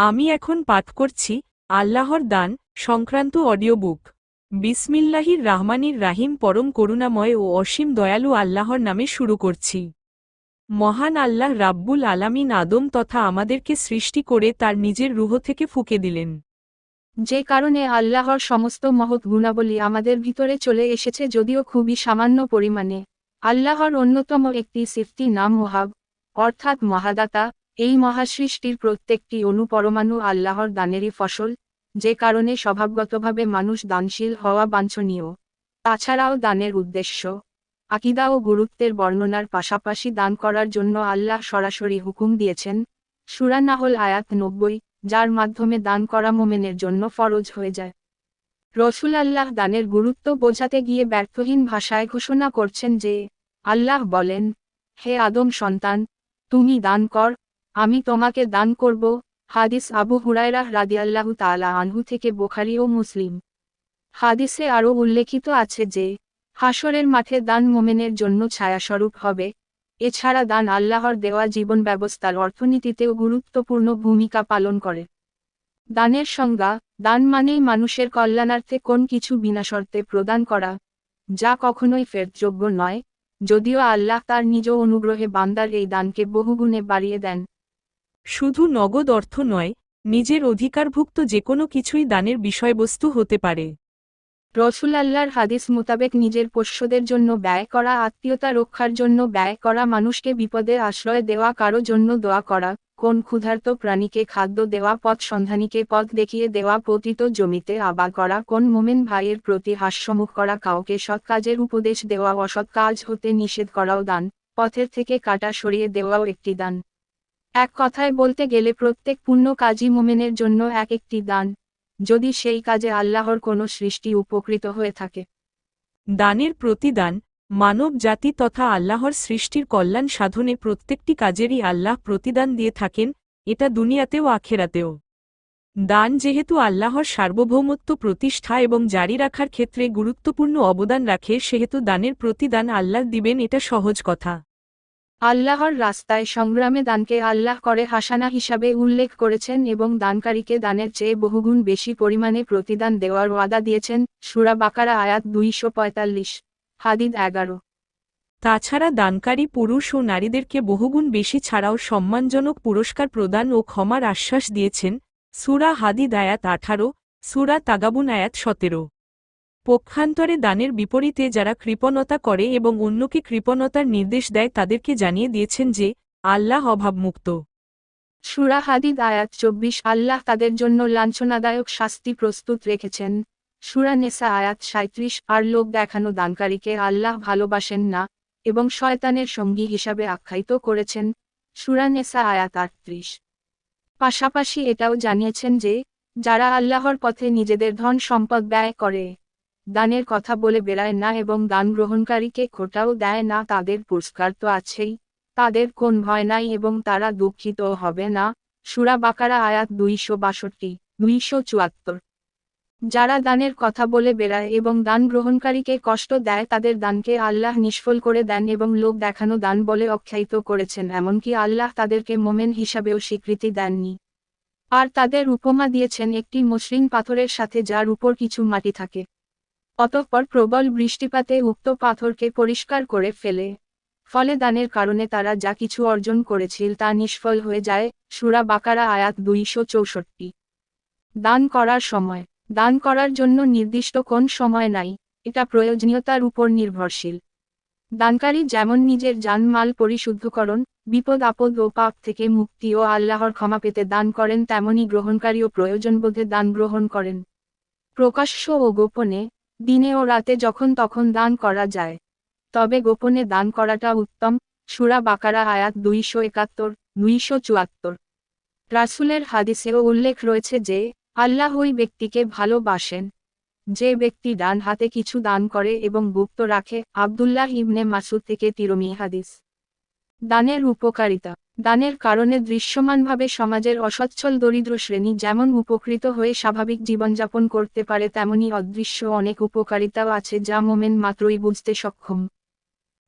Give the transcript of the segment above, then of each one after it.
আমি এখন পাঠ করছি আল্লাহর দান সংক্রান্ত অডিও বুক বিসমিল্লাহির রাহমানির রাহিম পরম করুণাময় ও অসীম দয়ালু আল্লাহর নামে শুরু করছি। মহান আল্লাহ রাব্বুল আলামিন আদম তথা আমাদেরকে সৃষ্টি করে তার নিজের রুহ থেকে ফুকে দিলেন। যে কারণে আল্লাহর সমস্ত মহৎ গুণাবলী আমাদের ভিতরে চলে এসেছে যদিও খুবই সামান্য পরিমাণে। আল্লাহর অন্যতম একটি সিফতি নাম ওহাব, অর্থাৎ মহাদাতা এই মহাসৃষ্টির প্রত্যেকটি অনুপরমাণু আল্লাহর দানেরই ফসল, যে কারণে স্বভাবগতভাবে মানুষ দানশীল হওয়া বাঞ্ছনীয়। তাছাড়াও দানের উদ্দেশ্য, আকিদা ও গুরুত্বের বর্ণনার পাশাপাশি দান করার জন্য আল্লাহ সরাসরি হুকুম দিয়েছেন। সুরানাহল আয়াত নব্বই, যার মাধ্যমে দান করা মোমেনের জন্য ফরজ হয়ে যায়। রসুল আল্লাহ দানের গুরুত্ব বোঝাতে গিয়ে ব্যর্থহীন ভাষায় ঘোষণা করছেন যে, আল্লাহ বলেন, হে আদম সন্তান, তুমি দান কর আমি তোমাকে দান করব, হাদিস আবু হুরায়রাহ রাদিয়াল্লাহু তাআলা আনহু থেকে বোখারি ও মুসলিম। হাদিসে আরও উল্লেখিত আছে যে হাসরের মাঠে দান মোমেনের জন্য ছায়াস্বরূপ হবে। এছাড়া দান আল্লাহর দেওয়া জীবন ব্যবস্থার অর্থনীতিতেও গুরুত্বপূর্ণ ভূমিকা পালন করে। দানের সংজ্ঞা, দান মানেই মানুষের কল্যাণার্থে কোন কিছু বিনা শর্তে প্রদান করা, যা কখনোই ফেরতযোগ্য নয়। যদিও আল্লাহ তার নিজ অনুগ্রহে বান্দার এই দানকে বহুগুণে বাড়িয়ে দেন। শুধু নগদ অর্থ নয়, নিজের অধিকারভুক্ত যে কোনো কিছুই দানের বিষয়বস্তু হতে পারে। রসুল আল্লাহর হাদিস মোতাবেক নিজের পোষ্যদের জন্য ব্যয় করা, আত্মীয়তা রক্ষার জন্য ব্যয় করা, মানুষকে বিপদে আশ্রয় দেওয়া, কারও জন্য দোয়া করা, কোন ক্ষুধার্ত প্রাণীকে খাদ্য দেওয়া, পথ সন্ধানীকে পথ দেখিয়ে দেওয়া পতিত জমিতে আবার করা, কোন মোমেন ভাইয়ের প্রতি হাস্যমুখ করা, কাউকে সৎ কাজের উপদেশ দেওয়া, অসৎ কাজ হতে নিষেধ করাও দান, পথের থেকে কাটা সরিয়ে দেওয়াও একটি দান। এক কথায় বলতে গেলে প্রত্যেক পূর্ণ কাজই মোমেনের জন্য এক একটি দান, যদি সেই কাজে আল্লাহর কোনো সৃষ্টি উপকৃত হয়ে থাকে। দানের প্রতিদান, মানব জাতি তথা আল্লাহর সৃষ্টির কল্যাণ সাধনে প্রত্যেকটি কাজেরই আল্লাহ প্রতিদান দিয়ে থাকেন, এটা দুনিয়াতেও আখেরাতেও। দান যেহেতু আল্লাহর সার্বভৌমত্ব প্রতিষ্ঠা এবং জারি রাখার ক্ষেত্রে গুরুত্বপূর্ণ অবদান রাখে, সেহেতু দানের প্রতিদান আল্লাহ দিবেন, এটা সহজ কথা। আল্লাহর রাস্তায় সংগ্রামে দানকে আল্লাহ করে হাসানা হিসাবে উল্লেখ করেছেন এবং দানকারীকে দানের চেয়ে বহুগুণ বেশি পরিমাণে প্রতিদান দেওয়ার ওয়াদা দিয়েছেন সুরা বাকারা আয়াত দুইশো পঁয়তাল্লিশ, হাদিদ এগারো। তাছাড়া দানকারী পুরুষ ও নারীদেরকে বহুগুণ বেশি ছাড়াও সম্মানজনক পুরস্কার প্রদান ও ক্ষমার আশ্বাস দিয়েছেন সুরা হাদিদ আয়াত আঠারো, সুরা তাগাবুন আয়াত সতেরো। পক্ষান্তরে দানের বিপরীতে যারা কৃপণতা করে এবং অন্যকে কৃপণতার নির্দেশ দেয় তাদেরকে জানিয়ে দিয়েছেন যে, আল্লাহ অভাবমুক্ত। সুরা হাদিদ আয়াত চব্বিশ, আল্লাহ তাদের জন্য লাঞ্ছনাদায়ক শাস্তি প্রস্তুত রেখেছেন। সুরা নেসা আয়াত সাঁত্রিশ আর লোক দেখানো দানকারীকে আল্লাহ ভালোবাসেন না এবং শয়তানের সঙ্গী হিসাবে আখ্যায়িত করেছেন। সুরা নেসা আয়াত আটত্রিশ। পাশাপাশি এটাও জানিয়েছেন যে, যারা আল্লাহর পথে নিজেদের ধন সম্পদ ব্যয় করে দানের কথা বলে বেড়ায় না এবং দান গ্রহণকারীকে খোটাও দেয় না, তাদের পুরস্কার তো আছেই। তাদের কোন ভয় নাই এবং তারা দুঃখিত হবে না। সুরা বাকারা আয়াত দুইশো বাষট্টি, দুইশো চুয়াত্তর। যারা দানের কথা বলে বেড়ায় এবং দান গ্রহণকারীকে কষ্ট দেয়, তাদের দানকে আল্লাহ নিষ্ফল করে দেন এবং লোক দেখানো দান বলে আখ্যায়িত করেছেন, এমনকি আল্লাহ তাদেরকে মোমেন হিসাবেও স্বীকৃতি দেননি। আর তাদের উপমা দিয়েছেন একটি মসৃণ পাথরের সাথে, যার উপর কিছু মাটি থাকে। অতঃপর প্রবল বৃষ্টিপাতে উক্ত পাথরকে পরিষ্কার করে ফেলে। ফলে দানের কারণে তারা যা কিছু অর্জন করেছিল তা নিষ্ফল হয়ে যায়, সুরা বাকারা আয়াত দুইশো চৌষট্টি। দান করার সময়। দান করার জন্য নির্দিষ্ট কোন সময় নাই, এটা প্রয়োজনীয়তার উপর নির্ভরশীল। দানকারী যেমন নিজের জানমাল পরিশুদ্ধকরণ, বিপদ আপদ ও পাপ থেকে মুক্তি ও আল্লাহর ক্ষমা পেতে দান করেন, তেমনি ও প্রয়োজনবোধে দান গ্রহণ করেন। প্রকাশ্য ও গোপনে দিনে ও রাতে যখন তখন দান করা যায়। তবে গোপনে দান করাটা উত্তম। সুরা বাকারা আয়াত দুইশো একাত্তর, দুইশো চুয়াত্তর। রাসুলের হাদিসেও উল্লেখ রয়েছে যে, আল্লাহ ওই ব্যক্তিকে ভালোবাসেন। যে ব্যক্তি ডান হাতে কিছু দান করে এবং গুপ্ত রাখে, আবদুল্লাহ ইবনে মাসুদ থেকে তিরমি হাদিস। দানের উপকারিতা। দানের কারণে দৃশ্যমানভাবে সমাজের অসচ্ছল দরিদ্র শ্রেণি যেমন উপকৃত হয়ে স্বাভাবিক জীবনযাপন করতে পারে তেমনি অদৃশ্য অনেক উপকারিতাও আছে যা মোমেন মাত্রই বুঝতে সক্ষম।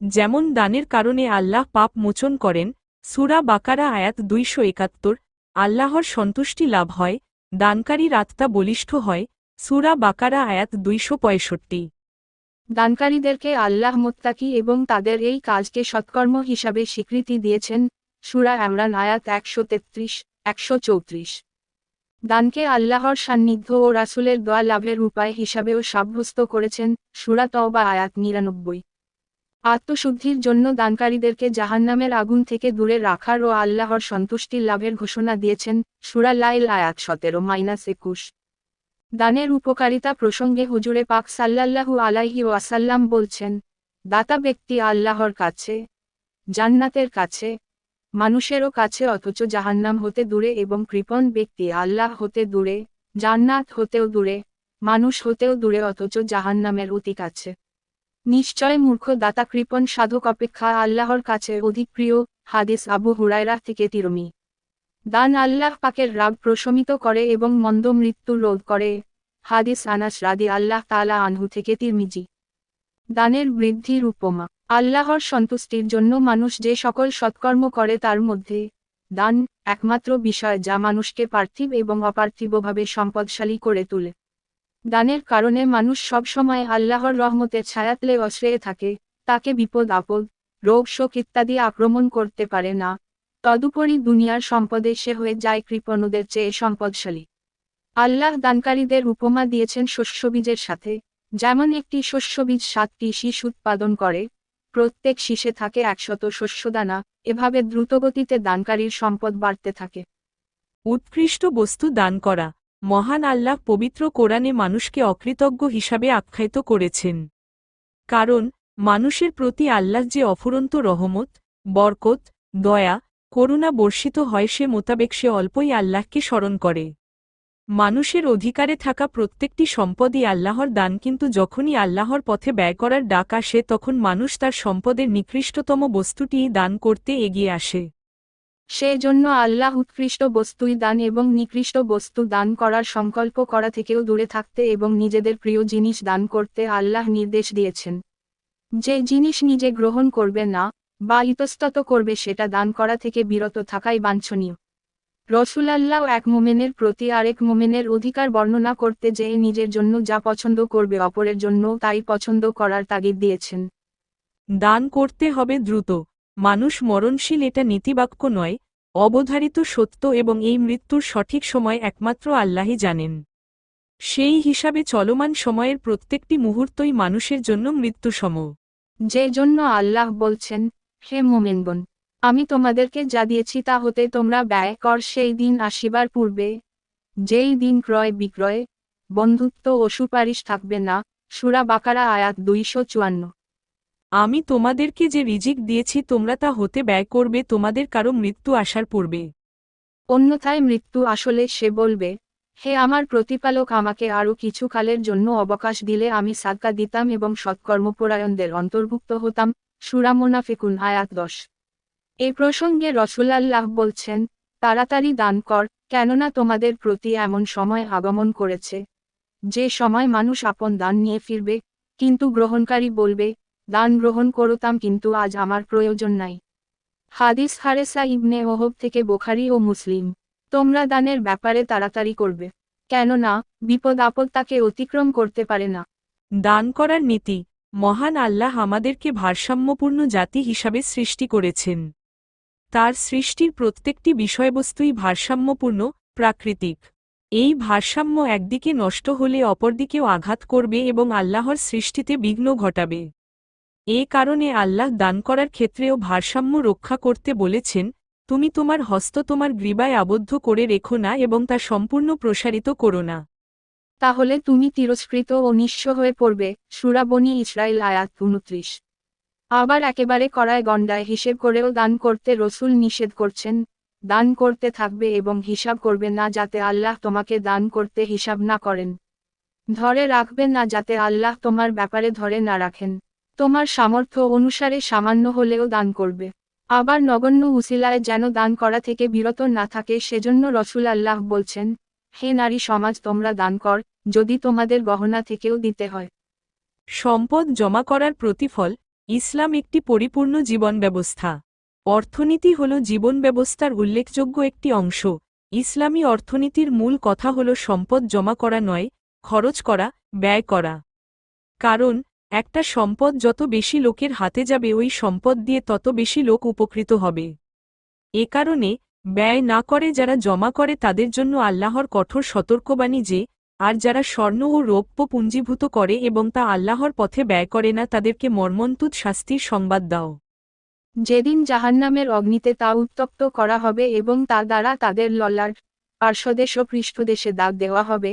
যেমন দানের কারণে আল্লাহ পাপ মোচন করেন সুরা বাকারা আয়াত দুইশো একাত্তর আল্লাহর সন্তুষ্টি লাভ হয় দানকারীর আত্মা বলিষ্ঠ হয় সুরা বাকারা আয়াত দুইশো পঁয়ষট্টি। দানকারীদেরকে আল্লাহ মোত্তাকি এবং তাদের এই কাজকে সৎকর্ম হিসাবে স্বীকৃতি দিয়েছেন সুরা এমরান আয়াত একশো তেত্রিশ, একশো চৌত্রিশ। দানকে আল্লাহর সান্নিধ্য ও রাসুলের দোয়া লাভের উপায় হিসাবেও সাব্যস্ত করেছেন সুরা তওবা আয়াত নিরানব্বই। আত্মশুদ্ধির জন্য দানকারীদেরকে জাহান্নামের আগুন থেকে দূরে রাখার ও আল্লাহর সন্তুষ্টির লাভের ঘোষণা দিয়েছেন সুরা লাইল আয়াত সতেরো মাইনাস একুশ। দানের উপকারিতা প্রসঙ্গে হুজুরে পাক সাল্লাল্লাহু আলাইহি ওয়াসাল্লাম বলছেন, দাতা ব্যক্তি আল্লাহর কাছে, জান্নাতের কাছে মানুষেরও কাছে অথচ জাহান্নাম হতে দূরে এবং কৃপণ ব্যক্তি আল্লাহ হতে দূরে, জান্নাত হতেও দূরে, মানুষ হতেও দূরে অথচ জাহান্নামের অতি কাছে নিশ্চয় মূর্খ দাতা কৃপণ সাধক অপেক্ষা আল্লাহর কাছে অধিক প্রিয়, হাদিস আবু হুরায়রা থেকে তিরমি। দান আল্লাহ পাকের রাগ প্রশমিত করে এবং মন্দ মৃত্যু রোধ করে, হাদিস আনাস রাদি আল্লাহ তালা আনহু থেকে তিরমিজি। দানের বৃদ্ধির উপমা। আল্লাহর সন্তুষ্টির জন্য মানুষ যে সকল সৎকর্ম করে তার মধ্যে দান একমাত্র বিষয় যা মানুষকে পার্থিব এবং অপার্থিবভাবে সম্পদশালী করে তোলে। দানের কারণে মানুষ সবসময় আল্লাহর রহমতের ছায়াতলে অশ্রেয়ে থাকে, তাকে বিপদ, আপদ, রোগ, শোক ইত্যাদি আক্রমণ করতে পারে না। তদুপরি দুনিয়ার সম্পদে সে হয়ে যায় কৃপণদের চেয়ে সম্পদশালী। আল্লাহ দানকারীদের উপমা দিয়েছেন শস্যবীজের সাথে। যেমন একটি শস্যবীজ সাতটি শীষ উৎপাদন করে প্রত্যেক শীষে থাকে একশত শস্যদানা, এভাবে দ্রুতগতিতে দানকারীর সম্পদ বাড়তে থাকে। উৎকৃষ্ট বস্তু দান করা। মহান আল্লাহ পবিত্র কোরআনে মানুষকে অকৃতজ্ঞ হিসাবে আখ্যায়িত করেছেন। কারণ, মানুষের প্রতি আল্লাহ যে অফুরন্ত রহমত, বরকত, দয়া, করুণা বর্ষিত হয় সে মোতাবেক সে অল্পই আল্লাহকে স্মরণ করে। মানুষের অধিকারে থাকা প্রত্যেকটি সম্পদই আল্লাহর দান, কিন্তু যখনই আল্লাহর পথে ব্যয় করার ডাক আসে, তখন মানুষ তার সম্পদের নিকৃষ্টতম বস্তুটিই দান করতে এগিয়ে আসে। সেজন্য আল্লাহ উৎকৃষ্ট বস্তুই দান এবং নিকৃষ্ট বস্তু দান করার সংকল্প করা থেকেও দূরে থাকতে এবং নিজেদের প্রিয় জিনিস দান করতে আল্লাহ নির্দেশ দিয়েছেন। যে জিনিস নিজে গ্রহণ করবে না, বা ইতস্তত করবে, সেটা দান করা থেকে বিরত থাকাই বাঞ্ছনীয়। রসুলাল্লাহ এক মোমেনের প্রতি আরেক মোমেনের অধিকার বর্ণনা করতে যেয়ে নিজের জন্য যা পছন্দ করবে অপরের জন্য তাই পছন্দ করার তাগিদ দিয়েছেন। দান করতে হবে দ্রুত। মানুষ মরণশীল এটা নীতিবাক্য নয় অবধারিত সত্য এবং এই মৃত্যুর সঠিক সময় একমাত্র আল্লাহই জানেন। সেই হিসাবে চলমান সময়ের প্রত্যেকটি মুহূর্তই মানুষের জন্য মৃত্যুসম। যে জন্য আল্লাহ বলছেন হে মোমেনবন আমি তোমাদেরকে যা দিয়েছি তা হতে তোমরা ব্যয় কর সেই দিন আসিবার পূর্বে। যেই দিন ক্রয় বিক্রয় বন্ধুত্ব ও সুপারিশ থাকবে না সুরা বাকারা আয়াত দুইশো চুয়ান্ন। আমি তোমাদেরকে যে রিজিক দিয়েছি তোমরা তা হতে ব্যয় করবে তোমাদের কারও মৃত্যু আসার পূর্বে। অন্যথায় মৃত্যু আসলে সে বলবে হে আমার প্রতিপালক আমাকে আরও কিছু কালের জন্য অবকাশ দিলে আমি সাদকা দিতাম এবং সৎকর্মপরায়ণদের অন্তর্ভুক্ত হতাম। সুরা মোনাফিকুন আয়াত দশ। এ প্রসঙ্গে রসুলাল্লাহ বলছেন, তাড়াতাড়ি দান কর, কেননা তোমাদের প্রতি এমন সময় আগমন করেছে। যে সময় মানুষ আপন দান নিয়ে ফিরবে, কিন্তু গ্রহণকারী বলবে, দান গ্রহণ করতাম কিন্তু আজ আমার প্রয়োজন নাই। হাদিস হারেসা ইবনে ওহব থেকে বোখারি ও মুসলিম। তোমরা দানের ব্যাপারে তাড়াতাড়ি করবে, কেননা বিপদ আপদ তাকে অতিক্রম করতে পারে না। দান করার নীতি, মহান আল্লাহ আমাদেরকে ভারসাম্যপূর্ণ জাতি হিসাবে সৃষ্টি করেছেন। তার সৃষ্টির প্রত্যেকটি বিষয়বস্তুই ভারসাম্যপূর্ণ, প্রাকৃতিক। এই ভারসাম্য একদিকে নষ্ট হলে অপরদিকেও আঘাত করবে এবং আল্লাহর সৃষ্টিতে বিঘ্ন ঘটাবে। এ কারণে আল্লাহ দান করার ক্ষেত্রেও ভারসাম্য রক্ষা করতে বলেছেন, তুমি তোমার হস্ত তোমার গ্রীবায় আবদ্ধ করে রেখো না এবং তা সম্পূর্ণ প্রসারিত করো না। তাহলে তুমি তিরস্কৃত ও নিঃস্ব হয়ে পড়বে। সুরাবনী ইসরায়েল আয়াত উনত্রিশ আবার একেবারে করায় গণ্ডায় হিসেব করেও দান করতে রসুল নিষেধ করছেন। দান করতে থাকবে এবং হিসাব করবে না যাতে আল্লাহ তোমাকে দান করতে হিসাব না করেন। ধরে রাখবে না যাতে আল্লাহ তোমার ব্যাপারে ধরে না রাখেন। তোমার সামর্থ্য অনুসারে সামান্য হলেও দান করবে। আবার নগণ্য উসিলায় যেন দান করা থেকে বিরত না থাকে সেজন্য রসুল আল্লাহ বলছেন, হে নারী সমাজ, তোমরা দান কর, যদি তোমাদের গহনা থেকেও দিতে হয়। সম্পদ জমা করার প্রতিফল ইসলাম একটি পরিপূর্ণ জীবন ব্যবস্থা। অর্থনীতি হল জীবন ব্যবস্থার উল্লেখযোগ্য একটি অংশ। ইসলামী অর্থনীতির মূল কথা হল সম্পদ জমা করা নয়, খরচ করা, ব্যয় করা। কারণ, একটা সম্পদ যত বেশি লোকের হাতে যাবে ওই সম্পদ দিয়ে তত বেশি লোক উপকৃত হবে। এ কারণে, ব্যয় না করে যারা জমা করে তাদের জন্য আল্লাহর কঠোর সতর্কবাণী যে আর যারা স্বর্ণ ও রৌপ্য পুঞ্জীভূত করে এবং তা আল্লাহর পথে ব্যয় করে না, তাদেরকে মর্মন্তুত শাস্তির সংবাদ দাও। যেদিন জাহান্নামের অগ্নিতে তা উত্তপ্ত করা হবে এবং তা দ্বারা তাদের ললাট পার্শ্বদেশ ও পৃষ্ঠদেশে দাগ দেওয়া হবে,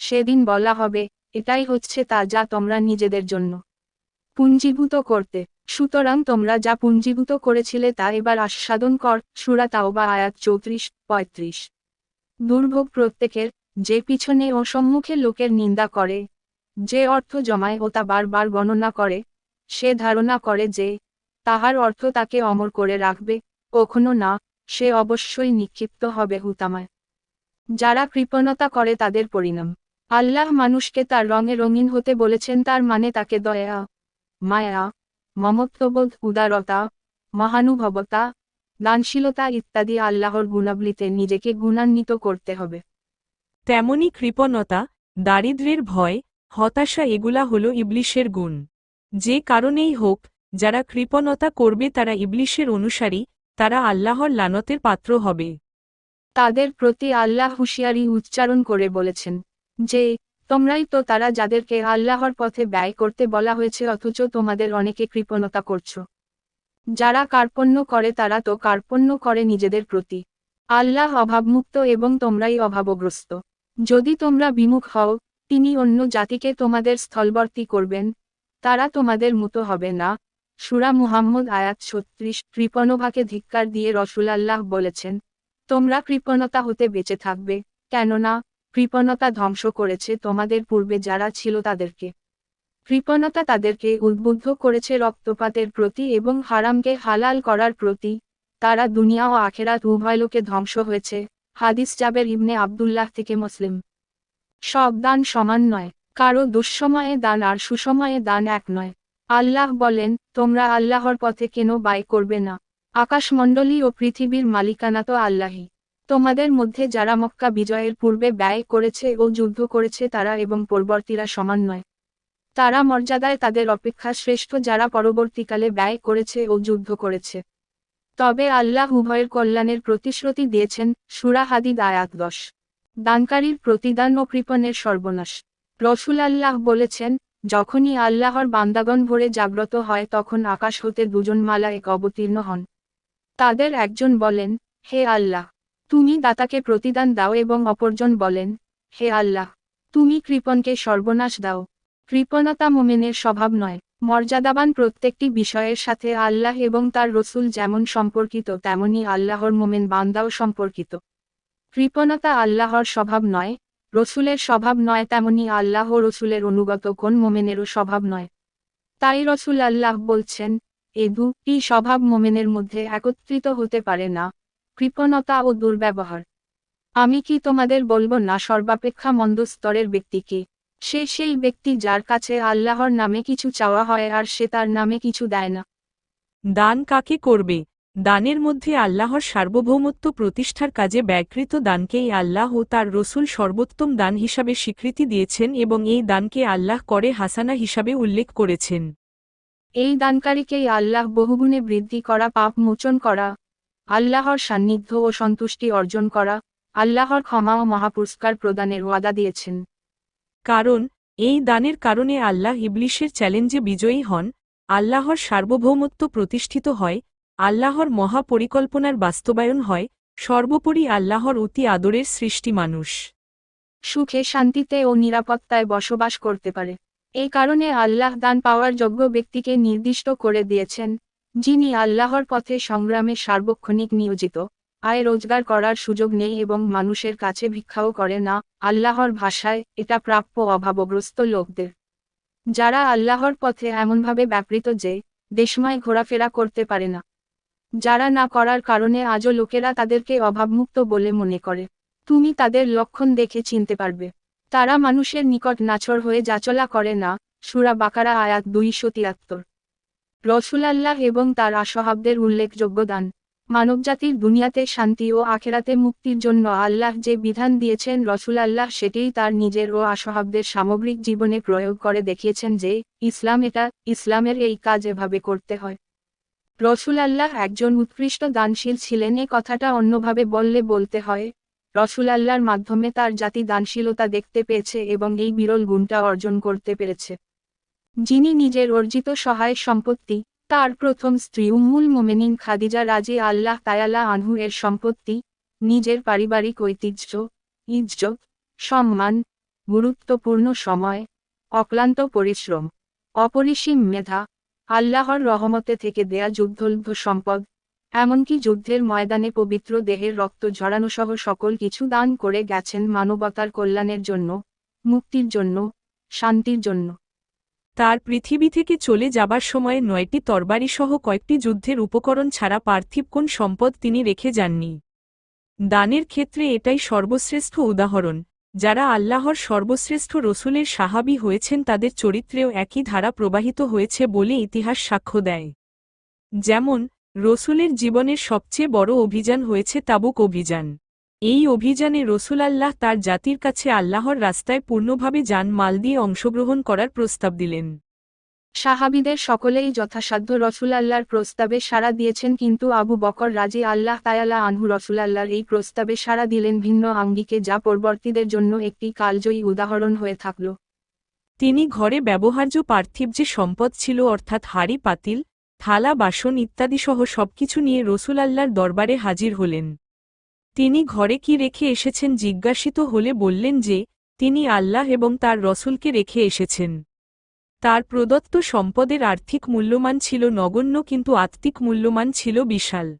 সেদিন বলা হবে, এটাই হচ্ছে তা যা তোমরা নিজেদের জন্য পুঞ্জীভূত করতে। সুতরাং তোমরা যা পুঞ্জীভূত করেছিলে তা এবার আস্বাদন কর। সুরা তাওবা আয়াত চৌত্রিশ, পঁয়ত্রিশ। দুর্ভোগ প্রত্যেকের যে পিছনে ও সম্মুখে লোকের নিন্দা করে, যে অর্থ জমায় ও তা বারবার গণনা করে, সে ধারণা করে যে, তাহার অর্থ তাকে অমর করে রাখবে, কখনো না, সে অবশ্যই নিক্ষিপ্ত হবে হুতামায়। যারা কৃপণতা করে তাদের পরিণাম। আল্লাহ মানুষকে তার রঙে রঙিন হতে বলেছেন, তার মানে তাকে দয়া, মায়া, মমত্ববোধ, উদারতা, মহানুভবতা, দানশীলতা ইত্যাদি আল্লাহর গুণাবলিতে নিজেকে গুণান্বিত করতে হবে। তেমনি কৃপণতা দারিদ্র্যের ভয়, হতাশা এগুলা হল ইবলিশের গুণ। যে কারণেই হোক, যারা কৃপণতা করবে তারা ইবলিশের অনুসারী, তারা আল্লাহর লানতের পাত্র হবে। তাদের প্রতি আল্লাহ হুঁশিয়ারি উচ্চারণ করে বলেছেন যে, তোমরাই তো তারা যাদেরকে আল্লাহর পথে ব্যয় করতে বলা হয়েছে অথচ তোমাদের অনেকে কৃপণতা করছ। যারা কার্পণ্য করে তারা তো কার্পণ্য করে নিজেদের প্রতি। আল্লাহ অভাবমুক্ত এবং তোমরাই অভাবগ্রস্ত। যদি তোমরা বিমুখ হও, তিনি অন্য জাতিকে তোমাদের স্থলবর্তী করবেন, তারা তোমাদের মতো হবে না। সুরা মুহাম্মদ আয়াত ছত্রিশ, কৃপণভাকে ধিক্কার দিয়ে রসুলাল্লাহ বলেছেন, তোমরা কৃপণতা হতে বেঁচে থাকবে, কেননা, কৃপণতা ধ্বংস করেছে তোমাদের পূর্বে যারা ছিল তাদেরকে। কৃপণতা তাদেরকে উদ্বুদ্ধ করেছে রক্তপাতের প্রতি এবং হারামকে হালাল করার প্রতি, তারা দুনিয়া ও আখেরাত উভয় লোকে ধ্বংস হয়েছে। হাদিস জাবের ইবনে আবদুল্লাহ থেকে মুসলিম। সব দান সমান নয়, কারও দুঃসময়ে দান আর সুসময়ে দান এক নয়। আল্লাহ বলেন, তোমরা আল্লাহর পথে কেন ব্যয় করবে না? আকাশমণ্ডলী ও পৃথিবীর মালিকানা তো আল্লাহই। তোমাদের মধ্যে যারা মক্কা বিজয়ের পূর্বে ব্যয় করেছে ও যুদ্ধ করেছে তারা এবং পরবর্তীরা সমান নয়। তারা মর্যাদায় তাদের অপেক্ষা শ্রেষ্ঠ যারা পরবর্তীকালে ব্যয় করেছে ও যুদ্ধ করেছে। তবে আল্লাহ উভয়ের কল্যাণের প্রতিশ্রুতি দিয়েছেন, সুরা হাদিদ আয়াত দশ। দানকারীর প্রতিদান ও কৃপণের সর্বনাশ। রসুল আল্লাহ বলেছেন, যখনই আল্লাহর বান্দাগণ ভরে জাগ্রত হয় তখন আকাশ হতে দুজন মালা এক অবতীর্ণ হন। তাদের একজন বলেন, হে আল্লাহ, তুমি দাতাকে প্রতিদান দাও এবং অপরজন বলেন, হে আল্লাহ, তুমি কৃপণকে সর্বনাশ দাও। কৃপণতা মোমেনের স্বভাব নয়। মর্যাদাবান প্রত্যেকটি বিষয়ের সাথে আল্লাহ এবং তার রসুল যেমন সম্পর্কিত, তেমনি আল্লাহর মোমেন বান্দাও সম্পর্কিত। কৃপণতা আল্লাহর স্বভাব নয়, রসুলের স্বভাব নয়, তেমনি আল্লাহ রসুলের অনুগত কোন মোমেনেরও স্বভাব নয়। তাই রসুল আল্লাহ বলছেন, এ দুটি স্বভাব মোমেনের মধ্যে একত্রিত হতে পারে না, কৃপণতা ও দুর্ব্যবহার। আমি কি তোমাদের বলব না, সর্বাপেক্ষা মন্দ স্তরের ব্যক্তিকে সে সেই ব্যক্তি যার কাছে আল্লাহর নামে কিছু চাওয়া হয় আর সে তার নামে কিছু দেয় না। দান কাকে করবে? দানের মধ্যে আল্লাহর সার্বভৌমত্ব প্রতিষ্ঠার কাজে ব্যয়কৃত দানকেই আল্লাহ ও তার রসুল সর্বোত্তম দান হিসাবে স্বীকৃতি দিয়েছেন এবং এই দানকে আল্লাহ করে হাসানা হিসাবে উল্লেখ করেছেন। এই দানকারীকেই আল্লাহ বহুগুণে বৃদ্ধি করা পাপ মোচন করা আল্লাহর সান্নিধ্য ও সন্তুষ্টি অর্জন করা আল্লাহর ক্ষমা ও মহাপুরস্কার প্রদানের ওয়াদা দিয়েছেন। কারণ, এই দানের কারণে আল্লাহ ইবলিশের চ্যালেঞ্জে বিজয়ী হন, আল্লাহর সার্বভৌমত্ব প্রতিষ্ঠিত হয়, আল্লাহর মহাপরিকল্পনার বাস্তবায়ন হয়, সর্বোপরি আল্লাহর অতি আদরের সৃষ্টি মানুষ। সুখে শান্তিতে ও নিরাপত্তায় বসবাস করতে পারে। এই কারণে আল্লাহ দান পাওয়ার যোগ্য ব্যক্তিকে নির্দিষ্ট করে দিয়েছেন, যিনি আল্লাহর পথে সংগ্রামে সার্বক্ষণিক নিয়োজিত। আয় রোজগার করার সুযোগ নেই এবং মানুষের কাছে ভিক্ষাও করে না, আল্লাহর ভাষায় এটা প্রাপ্য অভাবগ্রস্ত লোকদের। যারা আল্লাহর পথে এমনভাবে ব্যাপৃত যে, দেশময় ঘোরাফেরা করতে পারে না। যারা না করার কারণে আজও লোকেরা তাদেরকে অভাবমুক্ত বলে মনে করে। তুমি তাদের লক্ষণ দেখে চিনতে পারবে। তারা মানুষের নিকট নাছর হয়ে যাচলা করে না, সুরা বাকারা আয়াত দুইশো তিয়াত্তর। রসুলাল্লাহ এবং তার আসহাবদের উল্লেখযোগ্য দান। মানবজাতির দুনিয়াতে শান্তি ও আখেরাতে মুক্তির জন্য আল্লাহ যে বিধান দিয়েছেন, রসুল আল্লাহ সেটিই তার নিজের ও আসহাবদের সামগ্রিক জীবনে প্রয়োগ করে দেখিয়েছেন যে, ইসলাম এটা, ইসলামের এই কাজ এভাবে করতে হয়। রসুল আল্লাহ একজন উৎকৃষ্ট দানশীল ছিলেন, এ কথাটা অন্যভাবে বললে বলতে হয়, রসুল আল্লাহর মাধ্যমে তার জাতি দানশীলতা দেখতে পেয়েছে এবং এই বিরল গুণটা অর্জন করতে পেরেছে। যিনি নিজের অর্জিত সহায় সম্পত্তি তার প্রথম স্ত্রী উম্মুল মোমেনিন খাদিজা রাজি আল্লাহ তায়ালা আনহু এর সম্পত্তি, নিজের পারিবারিক ঐতিহ্য, ইজ্জত, সম্মান, গুরুত্বপূর্ণ সময়, অক্লান্ত পরিশ্রম, অপরিসীম মেধা, আল্লাহর রহমতে থেকে দেয়া যুদ্ধলব্ধ সম্পদ, এমনকি যুদ্ধের ময়দানে পবিত্র দেহের রক্ত ঝরানো সহ সকল কিছু দান করে গেছেন মানবতার কল্যাণের জন্য, মুক্তির জন্য, শান্তির জন্য। তার পৃথিবী থেকে চলে যাবার সময়ে নয়টি তরবারিসহ কয়েকটি যুদ্ধের উপকরণ ছাড়া পার্থিব কোন সম্পদ তিনি রেখে যাননি। দানের ক্ষেত্রে এটাই সর্বশ্রেষ্ঠ উদাহরণ, যারা আল্লাহর সর্বশ্রেষ্ঠ রসুলের সাহাবি হয়েছেন তাদের চরিত্রেও একই ধারা প্রবাহিত হয়েছে বলে ইতিহাস সাক্ষ্য দেয়। যেমন, রসুলের জীবনের সবচেয়ে বড় অভিযান হয়েছে তাবুক অভিযান। এই অভিযানে রসুল আল্লাহ তার জাতির কাছে আল্লাহর রাস্তায় পূর্ণভাবে যান মাল দিয়ে অংশগ্রহণ করার প্রস্তাব দিলেন। সাহাবিদের সকলেই যথাসাধ্য রসুলাল্লাহর প্রস্তাবে সাড়া দিয়েছেন কিন্তু আবু বকর রাজি আল্লাহ তায়ালা আনহু রসুলাল্লাহর এই প্রস্তাবে সাড়া দিলেন ভিন্ন আঙ্গিকে যা পরবর্তীদের জন্য একটি কালজয়ী উদাহরণ হয়ে থাকল। তিনি ঘরে ব্যবহার্য পার্থিব যে সম্পদ ছিল অর্থাৎ হাড়ি পাতিল থালা বাসন ইত্যাদিসহ সবকিছু নিয়ে রসুল আল্লাহর দরবারে হাজির হলেন। তিনি ঘরে কি রেখে এসেছেন জিজ্ঞাসিত হলে বললেন যে, তিনি আল্লাহ এবং তার রসুলকে রেখে এসেছেন। তার প্রদত্ত সম্পদের আর্থিক মূল্যমান ছিল নগণ্য কিন্তু আত্মিক মূল্যমান ছিল বিশাল।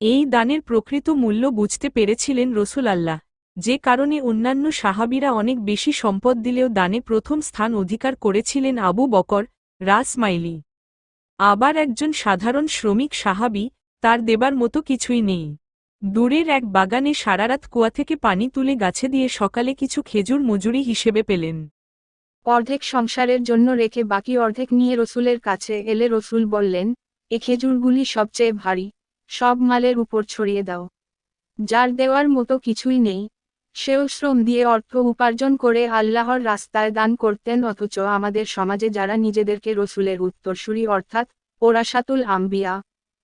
এই দানের প্রকৃত মূল্য বুঝতে পেরেছিলেন রসুল আল্লাহ। যে কারণে অন্যান্য সাহাবিরা অনেক বেশি সম্পদ দিলেও দানে প্রথম স্থান অধিকার করেছিলেন আবু বকর, রাসমাইলি। আবার একজন সাধারণ শ্রমিক সাহাবি, তার দেবার মতো কিছুই নেই। দূরের এক বাগানে সারারাত কুয়া থেকে পানি তুলে গাছে দিয়ে সকালে কিছু খেজুর মজুরি হিসেবে পেলেন। অর্ধেক সংসারের জন্য রেখে বাকি অর্ধেক নিয়ে রসুলের কাছে এলে রসুল বললেন, এ খেজুরগুলি সবচেয়ে ভারী, সব মালের উপর ছড়িয়ে দাও। যার দেওয়ার মতো কিছুই নেই, সেও শ্রম দিয়ে অর্থ উপার্জন করে আল্লাহর রাস্তায় দান করতেন অথচ আমাদের সমাজে যারা নিজেদেরকে রসুলের উত্তরসূরি অর্থাৎ ওরাসাতুল আম্বিয়া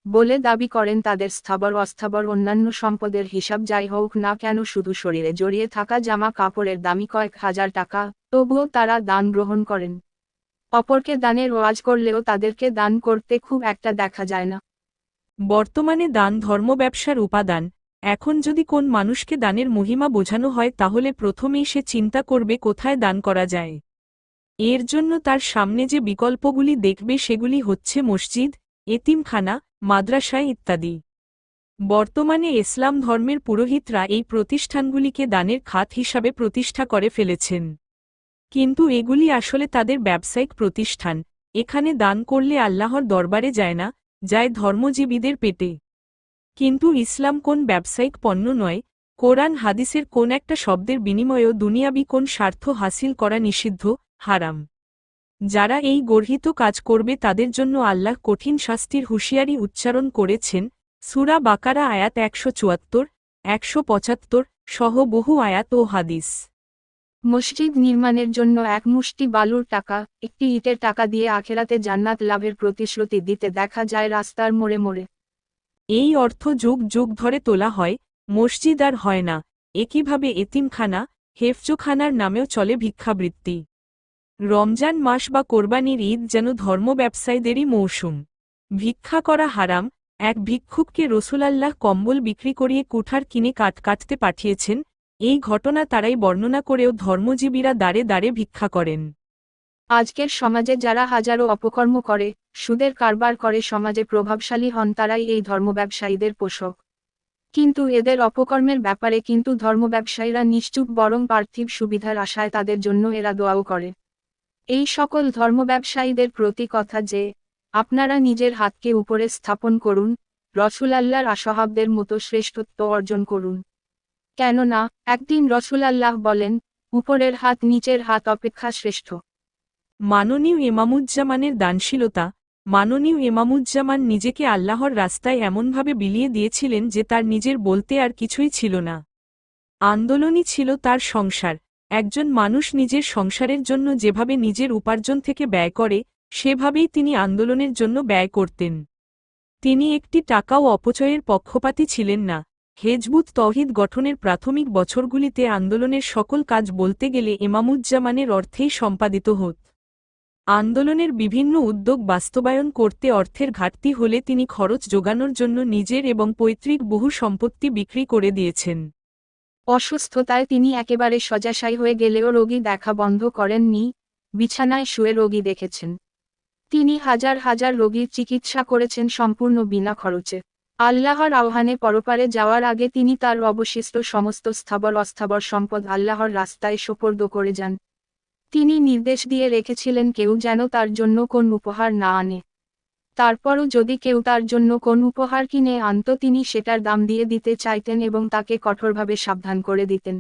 বলে দাবি করেন তাদের স্থাবর অস্থাবর অন্যান্য সম্পদের হিসাব যাই হোক না কেন শুধু শরীরে জড়িয়ে থাকা জামা কাপড়ের দামি কয়েক হাজার টাকা, তবুও তারা দান গ্রহণ করেন। অপরকে দানের ওয়াজ করলেও তাদেরকে দান করতে খুব একটা দেখা যায় না। বর্তমানে দান ধর্ম ব্যবসার উপাদান। এখন যদি কোন মানুষকে দানের মহিমা বোঝানো হয় তাহলে প্রথমেই সে চিন্তা করবে কোথায় দান করা যায়। এর জন্য তার সামনে যে বিকল্পগুলি দেখবে সেগুলি হচ্ছে মসজিদ এতিমখানা, মাদ্রাসায় ইত্যাদি। বর্তমানে ইসলাম ধর্মের পুরোহিতরা এই প্রতিষ্ঠানগুলিকে দানের খাত হিসাবে প্রতিষ্ঠা করে ফেলেছেন। কিন্তু এগুলি আসলে তাদের ব্যবসায়িক প্রতিষ্ঠান, এখানে দান করলে আল্লাহর দরবারে যায় না, যায় ধর্মজীবীদের পেটে। কিন্তু ইসলাম কোন ব্যবসায়িক পণ্য নয়, কোরআন হাদিসের কোন একটা শব্দের বিনিময়েও দুনিয়াবি কোন স্বার্থ হাসিল করা নিষিদ্ধ, হারাম। যারা এই গর্হিত কাজ করবে তাদের জন্য আল্লাহ কঠিন শাস্তির হুঁশিয়ারি উচ্চারণ করেছেন। সুরা বাকারা আয়াত একশো চুয়াত্তর একশো পঁচাত্তর সহ বহু আয়াত ও হাদিস। মসজিদ নির্মাণের জন্য এক মুষ্টি বালুর টাকা একটি ইটের টাকা দিয়ে আখেরাতে জান্নাত লাভের প্রতিশ্রুতি দিতে দেখা যায় রাস্তার মোড়ে মোড়ে। এই অর্থ যুগ যুগ ধরে তোলা হয় মসজিদ আর হয় না। একইভাবে এতিমখানা হেফজোখানার নামেও চলে ভিক্ষাবৃত্তি। রমজান মাস বা কোরবানির ঈদ যেন ধর্ম ব্যবসায়ীদেরই মৌসুম। ভিক্ষা করা হারাম, এক ভিক্ষুককে রসুলাল্লাহ কম্বল বিক্রি করিয়ে কুঠার কিনে কাট কাটতে পাঠিয়েছেন, এই ঘটনা তারাই বর্ণনা করেও ধর্মজীবীরা দাঁড়ে দাঁড়ে ভিক্ষা করেন। আজকের সমাজে যারা হাজারো অপকর্ম করে, সুদের কারবার করে সমাজে প্রভাবশালী হন তারাই এই ধর্ম ব্যবসায়ীদের পোষক। কিন্তু এদের অপকর্মের ব্যাপারে কিন্তু ধর্ম ব্যবসায়ীরা নিশ্চুপ বরং পার্থিব সুবিধার আশায় তাদের জন্য এরা দোয়াও করে। এই সকল ধর্ম ব্যবসায়ীদের প্রতি কথা যে, আপনারা নিজের হাতকে উপরে স্থাপন করুন রসুল আল্লাহর আশহাবদের মতো শ্রেষ্ঠত্ব অর্জন করুন। কেননা, একদিন রসুল আল্লাহ বলেন, উপরের হাত নিচের হাত অপেক্ষা শ্রেষ্ঠ। মাননীয় এমামুজ্জামানের দানশীলতা, মাননীয় এমামুজ্জামান নিজেকে আল্লাহর রাস্তায় এমনভাবে বিলিয়ে দিয়েছিলেন যে তার নিজের বলতে আর কিছুই ছিল না। আন্দোলনই ছিল তার সংসার। একজন মানুষ নিজের সংসারের জন্য যেভাবে নিজের উপার্জন থেকে ব্যয় করে, সেভাবেই তিনি আন্দোলনের জন্য ব্যয় করতেন। তিনি একটি টাকাও অপচয়ের পক্ষপাতী ছিলেন না। হেজবুত তহিদ গঠনের প্রাথমিক বছরগুলিতে আন্দোলনের সকল কাজ বলতে গেলে এমামুজ্জামানের অর্থেই সম্পাদিত হত। আন্দোলনের বিভিন্ন উদ্যোগ বাস্তবায়ন করতে অর্থের ঘাটতি হলে তিনি খরচ যোগানোর জন্য নিজের এবং পৈতৃক বহু সম্পত্তি বিক্রি করে দিয়েছেন। অসুস্থতায় তিনি একেবারে শয্যাশায়ী হয়ে গেলেও রোগী দেখা বন্ধ করেননি, বিছানায় শুয়ে রোগী দেখেছেন। তিনি হাজার হাজার রোগীর চিকিৎসা করেছেন সম্পূর্ণ বিনা খরচে। আল্লাহর আহ্বানে পরপারে যাওয়ার আগে তিনি তার অবশিষ্ট সমস্ত স্থাবর অস্থাবর সম্পদ আল্লাহর রাস্তায় সোপর্দ করে যান। তিনি নির্দেশ দিয়ে রেখেছিলেন কেউ যেন তার জন্য কোন উপহার না আনে। তারপরও যদি কেউ তার জন্য কোন উপহার কিনে আনত, তিনি সেটার দাম দিয়ে দিতে চাইতেন এবং তাকে কঠোরভাবে সাবধান করে দিতেন।